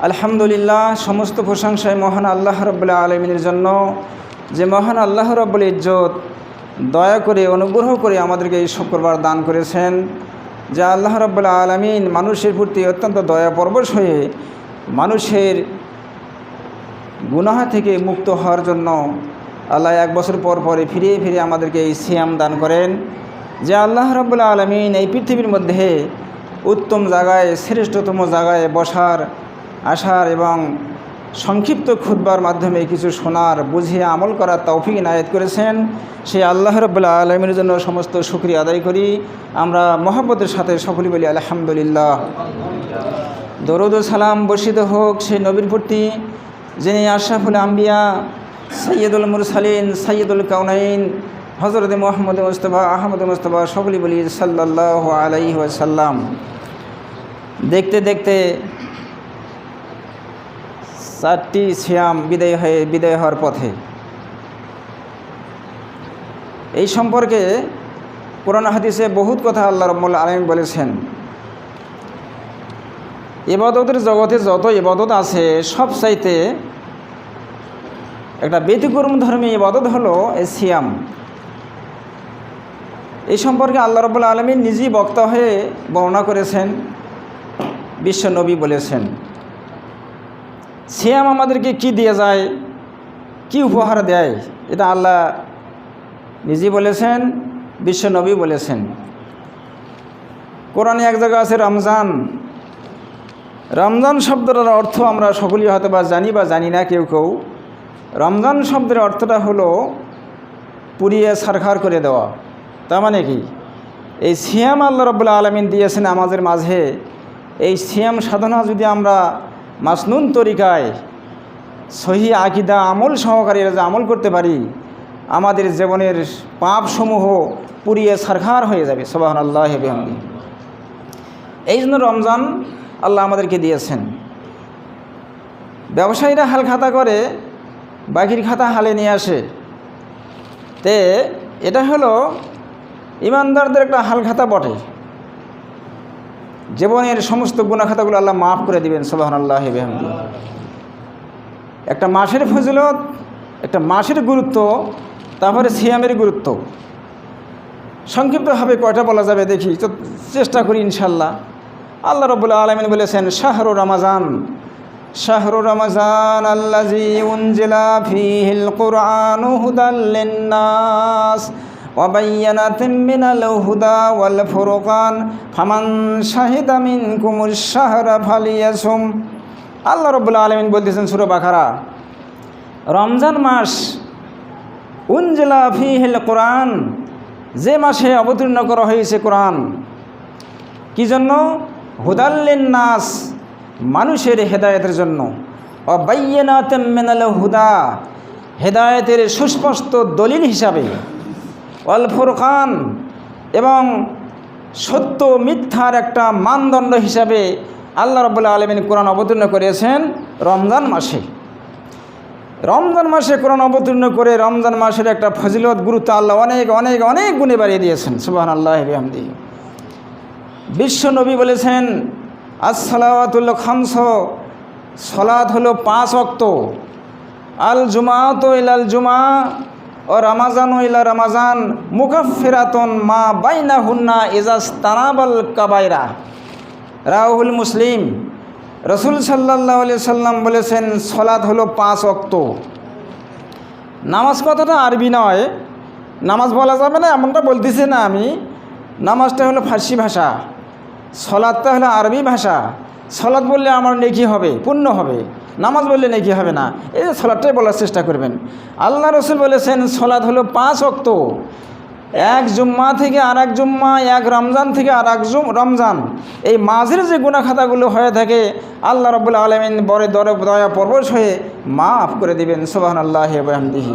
আলহামদুলিল্লাহ, সমস্ত প্রশংসায় মহান আল্লাহ রব্বুল্লাহ আলমিনের জন্য। যে মহান আল্লাহ রব্বুল ইজ্জত দয়া করে, অনুগ্রহ করে আমাদেরকে এই শুক্রবার দান করেছেন। যে আল্লাহ রব্বুল্লাহ আলমিন মানুষের প্রতি অত্যন্ত দয়া পরবশ হয়ে মানুষের গুনাহা থেকে মুক্ত হওয়ার জন্য আল্লাহ এক বছর পর পরে ফিরে ফিরে আমাদেরকে এই সিয়াম দান করেন। যে আল্লাহ রব্বুল্লাহ আলমিন এই পৃথিবীর মধ্যে উত্তম জায়গায়, শ্রেষ্ঠতম জায়গায় বসার আসার এবং সংক্ষিপ্ত খুদ্বার মাধ্যমে কিছু শোনার বুঝিয়ে আমল করার তৌফিক নায়ত করেছেন। সেই আল্লাহ রব্বুল্লাহ আলমীর জন্য সমস্ত শুক্রিয়া আদায় করি। আমরা মহব্বতের সাথে সকলে বলি, আলহামদুলিল্লাহ। দরুদ সালাম বর্ষিত হোক সেই নবীর প্রতি, যিনি আশরাফুল আম্বিয়া সৈয়দুল মুরসালিন সৈয়দুল কাউনাইন হজরত মোহাম্মদ মুস্তফা, আহমদ মুস্তফা, সকলে বলি সাল্লাহ আলাই ওয়াসাল্লাম। দেখতে দেখতে চারটি শ্যাম বিদায় হয়ে, বিদায় হওয়ার পথে। এই সম্পর্কে কোরআন হাদিসে বহুত কথা আল্লাহ রব্মুল আলম বলেছেন। ইবাদতের জগতে যত ইবাদত আছে, সব চাইতে একটা ব্যতিক্রম ধর্মী ইবাদত হলো এই সিয়াম। এই সম্পর্কে আল্লাহ রবুল্লা আলমী নিজেই বক্তা হয়ে বর্ণনা করেছেন বিশ্বনবী বলেছেন। সিয়াম আমাদেরকে কি দিয়ে যায়? কি উপহার দেয়? এটা আল্লাহ নিজেই বলেছেন, বিশ্ব নবী বলেছেন। কোরআনে এক জায়গা আছে রমজান। রমজান শব্দটার অর্থ আমরা সকলেই হয়তো বা জানি বা জানি না কেউ কেউ। রমজান শব্দের অর্থটা হলো পুড়িয়ে সারখার করে দেওয়া। তার মানে কি? এই সিয়াম আল্লাহ রব্বুল্লা আলমিন দিয়েছেন আমাদের মাঝে। এই সিয়াম সাধনা যদি আমরা মাসনুন তরিকায় সহি আকিদা আমল সহকারে যে আমল করতে পারি, আমাদের জীবনের পাপসমূহ পুড়িয়ে সারখার হয়ে যাবে। সোবাহন আল্লাহ হেবেহামদি এই জন্য রমজান আল্লাহ আমাদেরকে দিয়েছেন। ব্যবসায়ীরা হাল খাতা করে, বাকির খাতা হালে নিয়ে আসে। তে এটা হলো ইমানদারদের একটা হাল খাতা বটে। জীবনের সমস্ত গুণাখাতাগুলো আল্লাহ মাফ করে দিবেন সোবাহন আল্লাহ একটা মাসের ফজিলত, একটা মাসের গুরুত্ব, তারপরে সিয়ামের গুরুত্ব। সংক্ষিপ্তভাবে কয়টা বলা যাবে দেখি, তো চেষ্টা করি ইনশাল্লাহ আল্লাহ রবুল্লা আলমিন বলেছেন, শাহরু রমাজান। শাহরু রমাজান আল্লাহ وبينات من الهدى والفرقان فمن شهد منكم الشهر فليصم আল্লাহ রবুল্লা আলমিন বলতেছেন সুরো বাখারা রমজান মাস উনজেলা ফিহিল কোরআন যে মাসে অবতীর্ণ করা হয়েছে কোরআন কি জন্য হুদাল্লিন নাস মানুষের হেদায়তের জন্য অবাইয়েনাতেমেনাল হুদা হেদায়তের সুস্পষ্ট দলিল হিসাবে অল ফুরকান, এবং সত্য মিথ্যার একটা মানদণ্ড হিসাবে আল্লাহ রবুল্লা আলমিন কোরআন অবতীর্ণ করেছেন রমজান মাসে। রমজান মাসে কোরআন অবতীর্ণ করে রমজান মাসের একটা ফজিলত, গুরুত্ব আল্লাহ অনেক অনেক অনেক গুণে বাড়িয়ে দিয়েছেন। সুবাহ আল্লাহ হামদি বিশ্ব নবী বলেছেন আসসালাতুল খামস সলাদ হলো পাঁচ অক্ত আল জুমা তো ইলাল জুমা ও রামাজান ইলা রামাজান মুকাফিরাতন মা বাইনা হুন্না এজাজ তানাবাল কাবাইরা রাহুল মুসলিম, রসুল সাল্লাহ আলি সাল্লাম বলেছেন সলাদ হলো পাঁচ অক্ত নামাজ কথাটা আরবি নয়? নামাজ বলা যাবে না, এমনটা বলতেছি না আমি। নামাজটা হলো ফার্সি ভাষা সলাদটা হলো আরবি ভাষা। সলাদ বললে আমার নেকি হবে পুণ্য হবে। নামাজ বললে নাকি হবে না? এই সলাদটাই বলার চেষ্টা করবেন। আল্লাহ রসুল বলেছেন, সলাদ হলো পাঁচ অক্ত এক জুম্মা থেকে আর এক জুম্মা, এক রমজান থেকে আর এক রমজান। এই মাঝের যে গুণাখাতাগুলো হয়ে থাকে, আল্লাহ রবুল্লা আলমিন বড় দর দয়া পরবশ হয়ে মাফ করে দিবেন সোহান আল্লাহ আহমদিহি